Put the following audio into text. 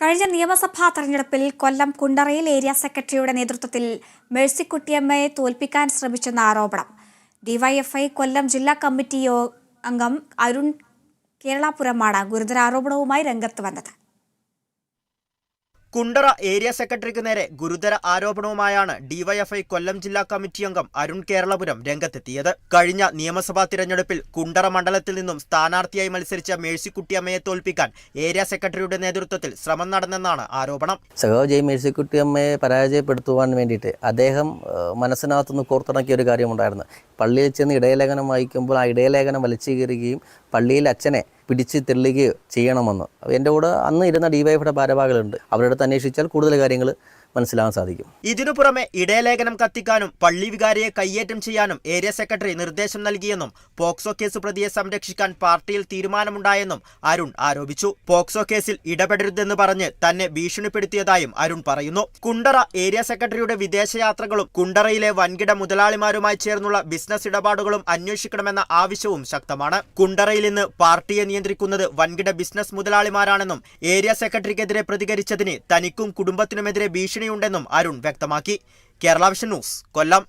കഴിഞ്ഞ നിയമസഭാ തെരഞ്ഞെടുപ്പിൽ കൊല്ലം കുണ്ടറയിൽ ഏരിയ സെക്രട്ടറിയുടെ നേതൃത്വത്തിൽ മേഴ്സിക്കുട്ടിയമ്മയെ തോൽപ്പിക്കാൻ ശ്രമിച്ചെന്ന ആരോപണം. ഡിവൈഎഫ്ഐ കൊല്ലം ജില്ലാ കമ്മിറ്റി അംഗം അരുൺ കേരളാപുരമാണ് ഗുരുതരാരോപണവുമായി രംഗത്ത് വന്നത്. കുണ്ടറ ഏരിയ സെക്രട്ടറിക്ക് നേരെ ഗുരുതര ആരോപണവുമായാണ് ഡിവൈഎഫ്ഐ കൊല്ലം ജില്ലാ കമ്മിറ്റി അംഗം അരുൺ കേരളപുരം രംഗത്തെത്തിയത്. കഴിഞ്ഞ നിയമസഭാ തിരഞ്ഞെടുപ്പിൽ കുണ്ടറ മണ്ഡലത്തിൽ നിന്നും സ്ഥാനാർത്ഥിയായി മത്സരിച്ച മേഴ്സിക്കുട്ടിയമ്മയെ തോൽപ്പിക്കാൻ ഏരിയ സെക്രട്ടറിയുടെ നേതൃത്വത്തിൽ ശ്രമം നടന്നെന്നാണ് ആരോപണം. സഹോ ജയ് മേഴ്സിക്കുട്ടിയമ്മയെ പരാജയപ്പെടുത്തുവാൻ വേണ്ടിയിട്ട് അദ്ദേഹം മനസ്സിനകത്തുനിന്ന് കോർത്തിണക്കിയ ഒരു കാര്യമുണ്ടായിരുന്നു. പള്ളിയിൽ ചെന്ന് ഇടയലേഖനം വായിക്കുമ്പോൾ ആ ഇടയലേഖനം വലിച്ചു കീറുകയും പള്ളിയിൽ അച്ഛനെ പിടിച്ച് തെള്ളുകയോ ചെയ്യണമെന്ന്. എന്റെ കൂടെ അന്ന് ഇരുന്ന ഡിവൈഫിയുടെ ഭാരവാഹികളുണ്ട്. അവരുടെ അടുത്ത് അന്വേഷിച്ചാൽ കൂടുതൽ കാര്യങ്ങൾ മനസ്സിലാകാൻ സാധിക്കും. ഇതിനു പുറമെ ഇടയലേഖനം കത്തിക്കാനും പള്ളി വികാരിയെ കയ്യേറ്റം ചെയ്യാനും ഏരിയ സെക്രട്ടറി നിർദ്ദേശം നൽകിയെന്നും പോക്സോ കേസ് പ്രതിയെ സംരക്ഷിക്കാൻ പാർട്ടിയിൽ തീരുമാനമുണ്ടായെന്നും അരുൺ ആരോപിച്ചു. പോക്സോ കേസിൽ ഇടപെടരുതെന്ന് പറഞ്ഞ് തന്നെ ഭീഷണിപ്പെടുത്തിയതായും അരുൺ പറയുന്നു. കുണ്ടറ ഏരിയ സെക്രട്ടറിയുടെ വിദേശയാത്രകളും കുണ്ടറയിലെ വൻകിട മുതലാളിമാരുമായി ചേർന്നുള്ള ബിസിനസ് ഇടപാടുകളും അന്വേഷിക്കണമെന്ന ആവശ്യവും ശക്തമാണ്. കുണ്ടറയിൽ നിന്ന് പാർട്ടിയെ നിയന്ത്രിക്കുന്നത് വൻകിട ബിസിനസ് മുതലാളിമാരാണെന്നും ഏരിയ സെക്രട്ടറിക്കെതിരെ പ്രതികരിച്ചതിന് തനിക്കും കുടുംബത്തിനുമെതിരെ ഭീഷണിയുണ്ടെന്നും അരുൺ വ്യക്തമാക്കി. Kerala vision news Kollam.